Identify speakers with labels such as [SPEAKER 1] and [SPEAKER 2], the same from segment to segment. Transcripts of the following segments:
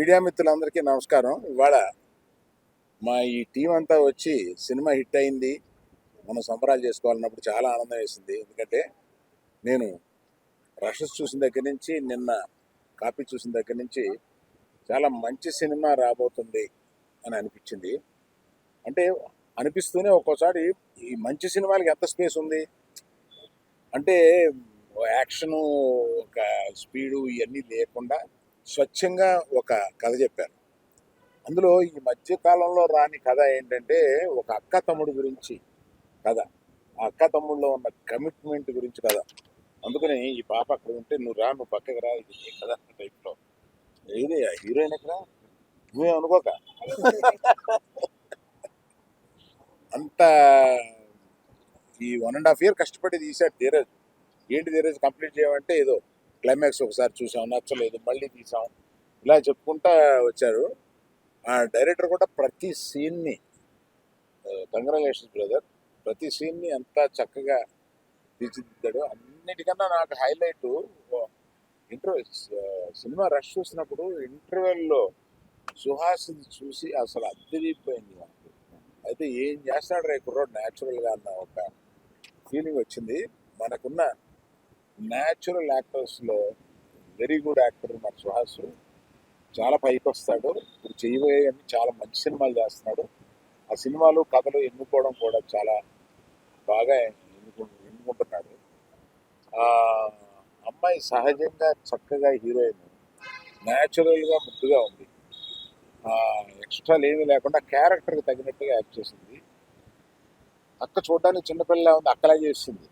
[SPEAKER 1] Media మిత్రులందరికీ నమస్కారం. ఇవాళ మా ఈ టీం అంతా వచ్చి సినిమా హిట్ అయింది. మనం సంబరాలు చేసుకోవాలన్నప్పుడు చాలా ఆనందం వేసింది. ఎందుకంటే నేను రషస్ చూసిన దగ్గర నుంచి నిన్న కాపీ చూసిన దగ్గర నుంచి చాలా మంచి సినిమా రాబోతుంది అని అనిపించింది. అంటే అనిపిస్తూనే ఒక్కోసారి ఈ మంచి సినిమాలకి ఎంత స్పేస్ ఉంది? అంటే యాక్షను ఒక స్పీడు ఇవన్నీ లేకుండా స్వచ్ఛంగా ఒక కథ చెప్పారు. అందులో ఈ మధ్య కాలంలో రాని కథ ఏంటంటే ఒక అక్క తమ్ముడు గురించి కథ. ఆ అక్క తమ్ముడులో ఉన్న కమిట్మెంట్ గురించి కథ. అందుకని ఈ పాప అక్కడ ఉంటే నువ్వు రా నువ్వు పక్కకి రా ఇది నీ కథ టైప్లో. ఏది హీరోయిన్ ఎక్కడ? నువ్వే అనుకోక? అంత ఈ వన్ అండ్ హాఫ్ ఇయర్ కష్టపడి తీశాడు ధీరజ్. ఏంటి ధీరజ్ కంప్లీట్ చేయమంటే ఏదో క్లైమాక్స్ ఒకసారి చూసాం నచ్చలేదు మళ్ళీ తీసాం. ఇలా చెప్పుకుంటా వచ్చారు. ఆ డైరెక్టర్ కూడా ప్రతి సీన్ని కంగ్రాచులేషన్స్ బ్రదర్ ప్రతి సీన్ని ఎంత చక్కగా తీర్చిదిద్దాడు అన్నిటికన్నా నాకు హైలైట్ ఇంటర్వ్యూ సినిమా రష్ చూసినప్పుడు ఇంటర్వెల్లో సుహాస్ చూసి అసలు అద్దరిపోయింది నాకు. అయితే ఏం చేస్తాడు రే కుర్రోడు న్యాచురల్గా అన్న ఒక ఫీలింగ్ వచ్చింది. మనకున్న న్యాచురల్ యాక్టర్స్లో వెరీ గుడ్ యాక్టర్ మన సుహాస్. చాలా పైకి వస్తాడు. ఇప్పుడు చేయబోయే అని చాలా మంచి సినిమాలు చేస్తున్నాడు. ఆ సినిమాలు కథలు ఎన్నుకోవడం కూడా చాలా బాగా ఎన్నుకు ఎన్నుకుంటున్నాడు. అమ్మాయి సహజంగా చక్కగా హీరోయిన్. న్యాచురల్గా ముద్దుగా ఉంది. ఎక్స్ట్రాలు ఏమీ లేకుండా క్యారెక్టర్కి తగినట్టుగా యాక్ట్ చేసింది. అక్క చూడడానికి చిన్నపిల్ల ఉంది అక్కలా చేస్తుంది.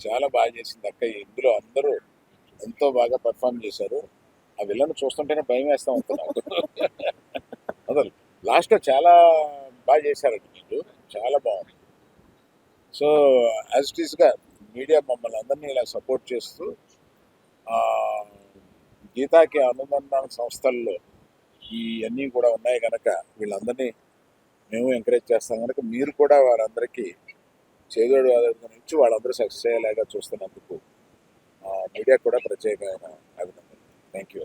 [SPEAKER 1] చాలా బాగా చేసింది అక్క. ఇందులో అందరూ ఎంతో బాగా పెర్ఫామ్ చేశారు. ఆ విలన్ చూస్తుంటేనే భయం వేస్తా ఉంటుంది అదే అసలు లాస్ట్లో చాలా బాగా చేశారండి మీరు చాలా బాగుంది. సో యాజ్ ఇట్ ఈస్గా మీడియా మమ్మల్ని అందరినీ ఇలా సపోర్ట్ చేస్తూ గీతాకి అనుబంధ సంస్థల్లో ఇవన్నీ కూడా ఉన్నాయి కనుక వీళ్ళందరినీ మేము ఎంకరేజ్ చేస్తాం కనుక మీరు కూడా వారందరికీ చేదోడు వాదోడుగా నుంచి వాళ్ళందరూ సక్సెస్ అయ్యేలాగా చూస్తున్నందుకు మీడియా కూడా ప్రత్యేకమైన అభినందనలు. Thank you